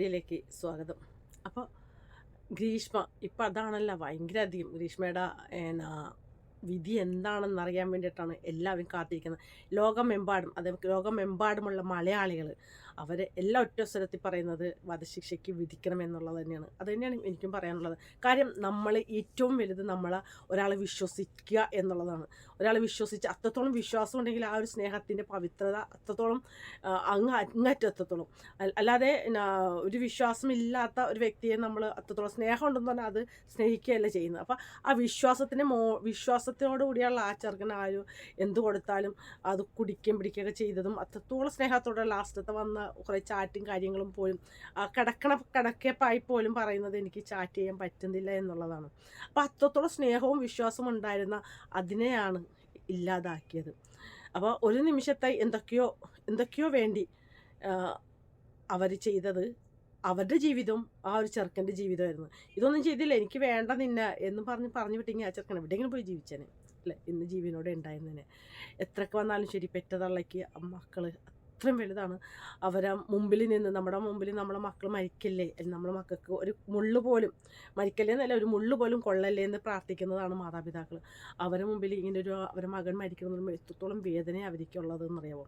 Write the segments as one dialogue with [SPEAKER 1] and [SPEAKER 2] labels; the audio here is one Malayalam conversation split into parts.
[SPEAKER 1] വീഡിയോയിലേക്ക് സ്വാഗതം. അപ്പോൾ ഗ്രീഷ്മ ഇപ്പം അതാണല്ലോ ഭയങ്കര അധികം ഗ്രീഷ്മയുടെ എന്നാ വിധി എന്താണെന്ന് അറിയാൻ വേണ്ടിയിട്ടാണ് എല്ലാവരും കാത്തിരിക്കുന്നത്. ലോകമെമ്പാടും അത് ലോകമെമ്പാടുമുള്ള മലയാളികൾ അവർ എല്ലാ ഒറ്റ സ്ഥലത്തിൽ പറയുന്നത് വധശിക്ഷയ്ക്ക് വിധിക്കണം എന്നുള്ളത് തന്നെയാണ്. അത് തന്നെയാണ് എനിക്കും പറയാനുള്ളത്. കാര്യം നമ്മൾ ഏറ്റവും വലുത് നമ്മൾ ഒരാളെ വിശ്വസിക്കുക എന്നുള്ളതാണ്. ഒരാളെ വിശ്വസിച്ച് അത്രത്തോളം വിശ്വാസം ഉണ്ടെങ്കിൽ ആ ഒരു സ്നേഹത്തിന്റെ പവിത്രത അത്രത്തോളം അങ്ങ് അങ്ങറ്റത്തോളം അല്ലാതെ ഒരു വിശ്വാസമില്ലാത്ത ഒരു വ്യക്തിയെ നമ്മൾ അത്രത്തോളം സ്നേഹം ഉണ്ടെന്ന് പറഞ്ഞാൽ അത് സ്നേഹിക്കുകയല്ല ചെയ്യുന്നത്. അപ്പം ആ വിശ്വാസത്തിന്റെ മോ വിശ്വാസത്തോടുകൂടിയുള്ള ആ ചെറുക്കൻ ആ ഒരു എന്ത് കൊടുത്താലും അത് കുടിക്കുകയും പിടിക്കുകയൊക്കെ ചെയ്തതും അത്രത്തോളം സ്നേഹത്തോടെ ലാസ്റ്റത്തെ വന്ന കുറേ ചാറ്റും കാര്യങ്ങളും പോലും കിടക്കണ കിടക്കപ്പായി പോലും പറയുന്നത് എനിക്ക് ചാറ്റ് ചെയ്യാൻ പറ്റുന്നില്ല എന്നുള്ളതാണ്. അപ്പോൾ അത്രത്തോളം സ്നേഹവും വിശ്വാസവും ഉണ്ടായിരുന്ന അതിനെയാണ് ഇല്ലാതാക്കിയത്. അപ്പോൾ ഒരു നിമിഷത്തായി എന്തൊക്കെയോ എന്തൊക്കെയോ വേണ്ടി അവർ ചെയ്തത് അവരുടെ ജീവിതവും ആ ഒരു ചെറുക്കന്റെ ജീവിതമായിരുന്നു. ഇതൊന്നും ചെയ്തില്ല എനിക്ക് വേണ്ട നിന്ന എന്ന് പറഞ്ഞ് പറഞ്ഞു വിട്ടെങ്കിൽ ആ ചെറുക്കൻ എവിടെയെങ്കിലും പോയി ജീവിച്ചേനെ. അല്ലേ? ഇന്ന് ജീവനോടെ ഉണ്ടായിരുന്നേനെ. എത്രക്ക് വന്നാലും ശരി പെറ്റതള്ളയ്ക്ക് മക്കൾ അത്രയും വലുതാണ്. അവരെ മുമ്പിൽ നിന്ന് നമ്മുടെ മുമ്പിൽ നമ്മളെ മക്കൾ മരിക്കല്ലേ? നമ്മുടെ മക്കൾക്ക് ഒരു മുള്ള് പോലും മരിക്കല്ലേ എന്നല്ല ഒരു മുള്ളു പോലും കൊള്ളല്ലേ എന്ന് പ്രാർത്ഥിക്കുന്നതാണ് മാതാപിതാക്കൾ അവരെ മുമ്പിൽ ഇങ്ങനെ ഒരു അവരെ മകൻ മരിക്കുന്നത് എത്രത്തോളം വേദന അവർക്കുള്ളത് എന്നറിയാമോ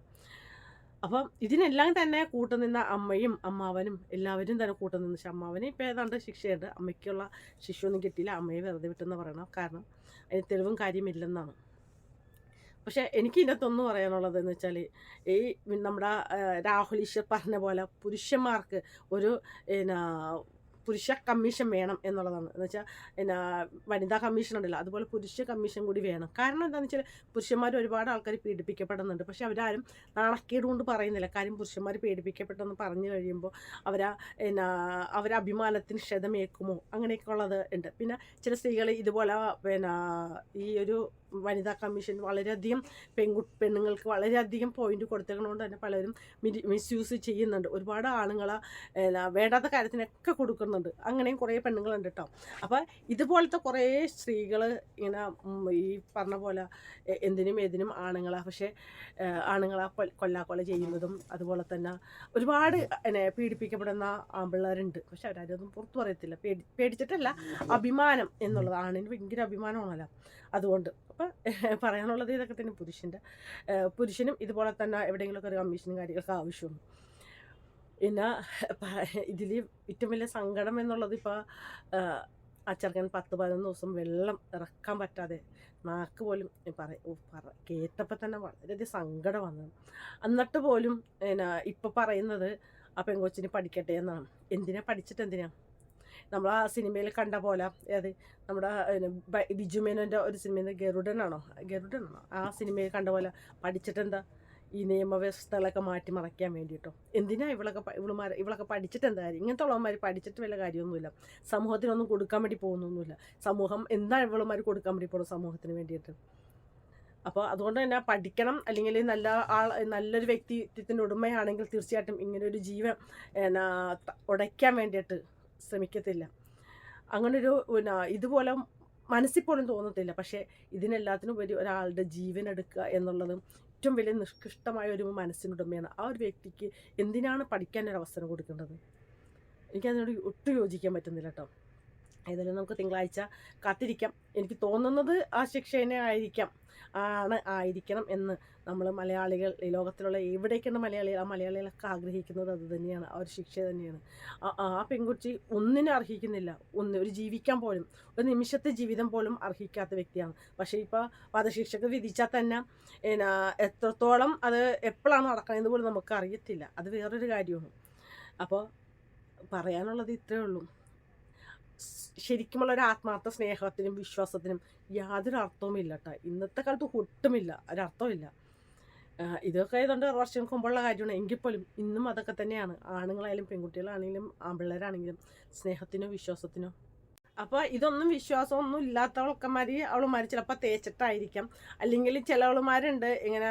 [SPEAKER 1] അപ്പം ഇതിനെല്ലാം തന്നെ കൂട്ടുനിന്ന അമ്മയും അമ്മാവനും എല്ലാവരും തന്നെ കൂട്ടുനിന്ന്. പക്ഷെ അമ്മാവന് ഇപ്പം ഏതാണ്ട് ശിക്ഷയുണ്ട്. അമ്മയ്ക്കുള്ള ശിക്ഷയൊന്നും കിട്ടിയില്ല. അമ്മയെ വെറുതെ വിട്ടെന്ന് പറയണം. കാരണം അതിന് തെളിവും കാര്യമില്ലെന്നാണ്. പക്ഷേ എനിക്ക് ഇതിനകത്തൊന്നും പറയാനുള്ളത് എന്ന് വെച്ചാൽ ഈ നമ്മുടെ രാഹുൽ ഈശ്വർ പറഞ്ഞ പോലെ പുരുഷന്മാർക്ക് ഒരു എന്നാ പുരുഷ കമ്മീഷൻ വേണം എന്നുള്ളതാണ്. എന്ന് വെച്ചാൽ എന്നാ വനിതാ കമ്മീഷൻ ഉണ്ടല്ലോ അതുപോലെ പുരുഷ കമ്മീഷൻ കൂടി വേണം. കാരണം എന്താണെന്ന് വെച്ചാൽ പുരുഷന്മാർ ഒരുപാട് ആൾക്കാർ പീഡിപ്പിക്കപ്പെടുന്നുണ്ട്. പക്ഷെ അവരാരും നാണക്കേട് കൊണ്ട് പറയുന്നില്ല. കാര്യം പുരുഷന്മാർ പീഡിപ്പിക്കപ്പെട്ടെന്ന് പറഞ്ഞു കഴിയുമ്പോൾ അവരാ എന്നാ അവരെ അഭിമാനത്തിന് ക്ഷതമേക്കുമോ അങ്ങനെയൊക്കെ ഉള്ളത് ഉണ്ട്. പിന്നെ ചില സ്ത്രീകൾ ഇതുപോലെ പിന്നെ ഈ ഒരു വനിതാ കമ്മീഷൻ വളരെയധികം പെൺകു പെണ്ണുങ്ങൾക്ക് വളരെയധികം പോയിന്റ് കൊടുത്തേക്കണോണ്ട് തന്നെ പലരും മിസ് യൂസ് ചെയ്യുന്നുണ്ട്. ഒരുപാട് ആണുങ്ങളെ വേണ്ടാത്ത കാര്യത്തിനൊക്കെ കൊടുക്കുന്നുണ്ട് അങ്ങനെയും കുറേ പെണ്ണുങ്ങളുണ്ട് കേട്ടോ അപ്പോൾ ഇതുപോലത്തെ കുറേ സ്ത്രീകൾ ഇങ്ങനെ ഈ പറഞ്ഞ പോലെ എന്തിനും ഏതിനും ആണുങ്ങളാ. പക്ഷേ ആണുങ്ങളാ കൊല്ലാക്കൊല ചെയ്യുന്നതും അതുപോലെ തന്നെ ഒരുപാട് എന്നെ പീഡിപ്പിക്കപ്പെടുന്ന ആമ്പിള്ളേരുണ്ട് പക്ഷെ അവരതൊന്നും പുറത്തു പറയത്തില്ല. പേടി പേടിച്ചിട്ടല്ല അഭിമാനം എന്നുള്ളത് ആണിന് ഭയങ്കര അഭിമാനമാണല്ലോ. അതുകൊണ്ട് അപ്പം പറയാനുള്ളത് ഇതൊക്കെ തന്നെ. പുരുഷന്റെ പുരുഷനും ഇതുപോലെ തന്നെ എവിടെയെങ്കിലുമൊക്കെ ഒരു കമ്മീഷനും കാര്യങ്ങളൊക്കെ ആവശ്യമാണ് പിന്നെ ഇതിൽ ഏറ്റവും വലിയ സങ്കടം എന്നുള്ളത് ഇപ്പോൾ അച്ചർക്കൻ പത്ത് പതിനൊന്ന് ദിവസം വെള്ളം ഇറക്കാൻ പറ്റാതെ നാക്ക് പോലും പറ കേട്ടപ്പോൾ തന്നെ വളരെയധികം സങ്കടം വന്നു. എന്നിട്ട് പോലും പിന്നെ ഇപ്പം പറയുന്നത് ആ പെങ്കൊച്ചിന് പഠിക്കട്ടെ എന്നാണ്. എന്തിനാ പഠിച്ചിട്ട് എന്തിനാ? നമ്മൾ ആ സിനിമയിൽ കണ്ട പോലെ അതായത് നമ്മുടെ ബിജുമേനോന്റെ ബിജു മേനോന്റെ ഒരു സിനിമയിൽ ഗരുഡനാണോ? ഗരുഡനാണോ? ആ സിനിമയിൽ കണ്ട പോലെ പഠിച്ചിട്ടെന്താ? ഈ നിയമവ്യവസ്ഥകളൊക്കെ മാറ്റി മറയ്ക്കാൻ വേണ്ടിയിട്ടോ? എന്തിനാ ഇവളൊക്കെ ഇവളുമാർ ഇവളൊക്കെ പഠിച്ചിട്ട് എന്തായാലും ഇങ്ങനത്തെ ഉള്ളവന്മാർ പഠിച്ചിട്ട് വല്ല കാര്യമൊന്നുമില്ല. സമൂഹത്തിനൊന്നും കൊടുക്കാൻ വേണ്ടി പോകുന്നൊന്നുമില്ല. സമൂഹം എന്താ ഇവളുമാർ കൊടുക്കാൻ വേണ്ടി പോകുന്നത് സമൂഹത്തിന് വേണ്ടിയിട്ട്? അപ്പോൾ അതുകൊണ്ട് തന്നെ പഠിക്കണം അല്ലെങ്കിൽ നല്ല ആൾ നല്ലൊരു വ്യക്തിത്വത്തിന്റെ ഉടമയാണെങ്കിൽ തീർച്ചയായിട്ടും ഇങ്ങനെ ഒരു ജീവൻ എന്നാ ഉടയ്ക്കാൻ വേണ്ടിയിട്ട് ശ്രമിക്കത്തില്ല. അങ്ങനൊരു പിന്നെ ഇതുപോലെ മനസ്സിൽ പോലും തോന്നത്തില്ല. പക്ഷേ ഇതിനെല്ലാത്തിനും ഉപരി ഒരാളുടെ ജീവൻ എടുക്കുക എന്നുള്ളതും ഏറ്റവും വലിയ നിഷ്കൃഷ്ടമായ ഒരു മനസ്സിനുടമയാണ് ആ ഒരു വ്യക്തിക്ക് എന്തിനാണ് പഠിക്കാൻ ഒരു അവസരം കൊടുക്കേണ്ടത്? എനിക്കതിനോട് ഒട്ടും യോജിക്കാൻ പറ്റുന്നില്ല കേട്ടോ ഏതായാലും നമുക്ക് തിങ്കളാഴ്ച കാത്തിരിക്കാം. എനിക്ക് തോന്നുന്നത് ആ ശിക്ഷ തന്നെ ആയിരിക്കാം. ആണ് ആയിരിക്കണം എന്ന് നമ്മൾ മലയാളികൾ ലോകത്തിലുള്ള എവിടേക്കാണ് മലയാളികൾ ആ മലയാളികളൊക്കെ ആഗ്രഹിക്കുന്നത് അത് തന്നെയാണ് ആ ഒരു ശിക്ഷ തന്നെയാണ്. ആ- പെൺകുട്ടി ഒന്നിനും അർഹിക്കുന്നില്ല. ഒന്ന് ഒരു ജീവിക്കാൻ പോലും ഒരു നിമിഷത്തെ ജീവിതം പോലും അർഹിക്കാത്ത വ്യക്തിയാണ്. പക്ഷേ ഇപ്പോൾ വധശിക്ഷക്ക് വിധിച്ചാൽ തന്നെ എന്നാ എത്രത്തോളം അത് എപ്പോഴാണ് നടക്കുന്നത് പോലും നമുക്ക് അറിയത്തില്ല അത് വേറൊരു കാര്യമാണ്. അപ്പോൾ പറയാനുള്ളത് ഇത്രയേ ഉള്ളൂ. ശരിക്കുമുള്ള ഒരു ആത്മാർത്ഥ സ്നേഹത്തിനും വിശ്വാസത്തിനും യാതൊരു അർത്ഥവുമില്ല കേട്ടോ ഇന്നത്തെ കാലത്ത് ഒട്ടുമില്ല ഒരർത്ഥമില്ല ഇതൊക്കെ ഏതാണ്ട് വർഷം മുമ്പുള്ള കാര്യമാണ്. എങ്കിൽ പോലും ഇന്നും അതൊക്കെ തന്നെയാണ്. ആണുങ്ങളായാലും പെൺകുട്ടികളാണെങ്കിലും ആൺപിള്ളേരാണെങ്കിലും സ്നേഹത്തിനോ വിശ്വാസത്തിനോ. അപ്പോൾ ഇതൊന്നും വിശ്വാസമൊന്നും ഇല്ലാത്തവൾക്കന്മാർ അവളുമാർ ചിലപ്പോൾ തേച്ചിട്ടായിരിക്കാം. അല്ലെങ്കിൽ ചില അവളുമാരുണ്ട് ഇങ്ങനെ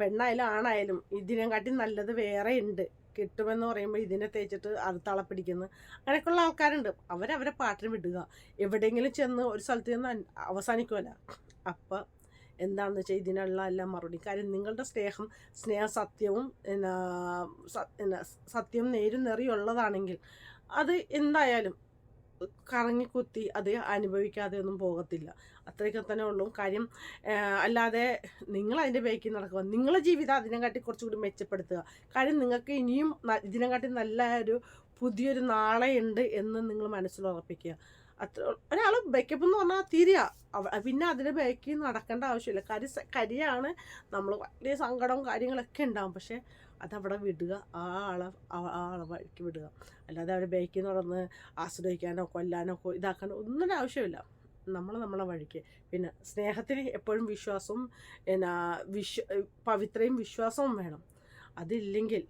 [SPEAKER 1] പെണ്ണായാലും ആണായാലും ഇതിനെക്കാട്ടി നല്ലത് വേറെ ഉണ്ട് കിട്ടുമെന്ന് പറയുമ്പോൾ ഇതിനെ തേച്ചിട്ട് അത് പിടിക്കുന്നു അങ്ങനെയൊക്കെയുള്ള ആൾക്കാരുണ്ട്. അവരവരെ പാട്ടിന് വിടുക. എവിടെയെങ്കിലും ചെന്ന് ഒരു സ്ഥലത്ത് ചെന്ന് അവസാനിക്കുമല്ല അപ്പം എന്താണെന്ന് വെച്ചാൽ ഇതിനുള്ള എല്ലാം മറുപടി കാര്യം നിങ്ങളുടെ സ്നേഹം സ്നേഹ സത്യവും സത്യം നേരും നിറയുള്ളതാണെങ്കിൽ അത് എന്തായാലും കറങ്ങിക്കുത്തി അത് അനുഭവിക്കാതെ ഒന്നും പോകത്തില്ല. അത്രയൊക്കെ തന്നെ ഉള്ളൂ. കാര്യം അല്ലാതെ നിങ്ങൾ അതിന്റെ ബേക്കിൽ നടക്കുക. നിങ്ങളെ ജീവിതം അതിനെക്കാട്ടി കുറച്ചുകൂടി മെച്ചപ്പെടുത്തുക. കാര്യം നിങ്ങൾക്ക് ഇനിയും ഇതിനെക്കാട്ടി നല്ല ഒരു പുതിയൊരു നാളെയുണ്ട് എന്ന് നിങ്ങൾ മനസ്സിൽ ഉറപ്പിക്കുക. അത്ര ഒരാൾ ബേക്കപ്പ് എന്ന് പറഞ്ഞാൽ തീരാ അവ- പിന്നെ അതിന് ബേക്കിൽ നടക്കേണ്ട ആവശ്യമില്ല. കരി കരിയാണ് നമ്മൾ വലിയ സങ്കടവും കാര്യങ്ങളൊക്കെ ഉണ്ടാവും. പക്ഷേ അതവിടെ വിടുക ആ ആളെ ആ- ആളെ വഴിക്ക് വിടുക. അല്ലാതെ അവരെ ബേക്കിൽ നടന്ന് ആസ്വദിക്കാനോ കൊല്ലാനോ ഇതാക്കാനോ ഒന്നും ആവശ്യമില്ല. നമ്മൾ നമ്മളെ വഴിക്ക്. പിന്നെ സ്നേഹത്തിന് എപ്പോഴും വിശ്വാസവും പിന്നെ വിശ്വ പവിത്രയും വിശ്വാസവും വേണം. അതില്ലെങ്കിൽ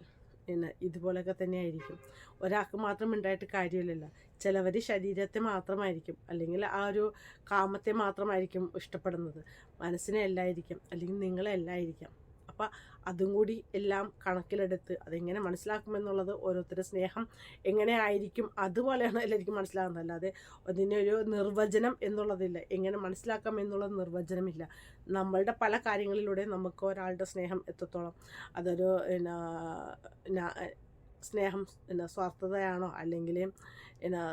[SPEAKER 1] പിന്നെ ഇതുപോലെയൊക്കെ തന്നെയായിരിക്കും. ഒരാൾക്ക് മാത്രം ഉണ്ടായിട്ട് കാര്യമില്ലല്ലോ. ചിലവർ ശരീരത്തെ മാത്രമായിരിക്കും. അല്ലെങ്കിൽ ആ ഒരു കാമത്തെ മാത്രമായിരിക്കും ഇഷ്ടപ്പെടുന്നത്. മനസ്സിനെ അല്ലായിരിക്കും. അല്ലെങ്കിൽ നിങ്ങളെ അല്ലായിരിക്കാം. അപ്പം അതും കൂടി എല്ലാം കണക്കിലെടുത്ത് അതെങ്ങനെ മനസ്സിലാക്കുമെന്നുള്ളത് ഓരോരുത്തരുടെ സ്നേഹം എങ്ങനെ ആയിരിക്കും അതുപോലെയാണ് എല്ലാവർക്കും മനസ്സിലാകുന്നത്. അല്ലാതെ അതിന്റെ ഒരു നിർവചനം എന്നുള്ളതില്ല. എങ്ങനെ മനസ്സിലാക്കാം എന്നുള്ള നിർവചനമില്ല. നമ്മളുടെ പല കാര്യങ്ങളിലൂടെ നമുക്ക് ഒരാളുടെ സ്നേഹം എത്രത്തോളം അതൊരു സ്നേഹം എന്നാ സ്വാർത്ഥതയാണോ അല്ലെങ്കിൽ എന്നാ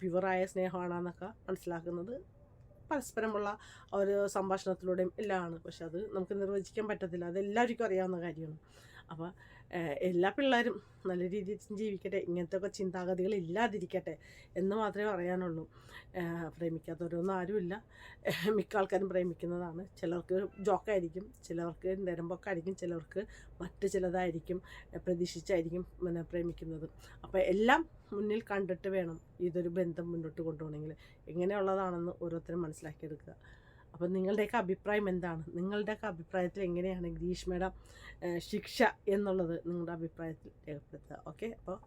[SPEAKER 1] പ്യുവറായ സ്നേഹമാണോ എന്നൊക്കെ മനസ്സിലാക്കുന്നത് പരസ്പരമുള്ള ഒരു സംഭാഷണത്തിലൂടെയും എല്ലാമാണ് പക്ഷെ അത് നമുക്ക് നിർവചിക്കാൻ പറ്റത്തില്ല. അത് എല്ലാവർക്കും അറിയാവുന്ന കാര്യമാണ്. അപ്പോൾ എല്ലാ പിള്ളേരും നല്ല രീതിയിൽ ജീവിക്കട്ടെ ഇങ്ങനത്തെ ഒക്കെ ചിന്താഗതികൾ ഇല്ലാതിരിക്കട്ടെ എന്ന് മാത്രമേ പറയാനുള്ളൂ. പ്രേമിക്കാത്തവരൊന്നും ആരുമില്ല. മിക്ക ആൾക്കാരും പ്രേമിക്കുന്നതാണ്. ചിലർക്ക് ജോക്കായിരിക്കും ചിലർക്ക് നിരമ്പൊക്കായിരിക്കും ചിലർക്ക് മറ്റ് ചിലതായിരിക്കും പ്രതീക്ഷിച്ചായിരിക്കും പിന്നെ പ്രേമിക്കുന്നത്. അപ്പോൾ എല്ലാം മുന്നിൽ കണ്ടിട്ട് വേണം ഇതൊരു ബന്ധം മുന്നോട്ട് കൊണ്ടുപോകണമെങ്കിൽ. എങ്ങനെയുള്ളതാണെന്ന് ഓരോരുത്തരും മനസ്സിലാക്കിയെടുക്കുക. അപ്പം നിങ്ങളുടെയൊക്കെ അഭിപ്രായം എന്താണ്? നിങ്ങളുടെയൊക്കെ അഭിപ്രായത്തിൽ എങ്ങനെയാണ് ഗ്രീഷ്മയുടെ ശിക്ഷ എന്നുള്ളത് നിങ്ങളുടെ അഭിപ്രായത്തിൽ രേഖപ്പെടുത്തുക? ഓക്കെ അപ്പോൾ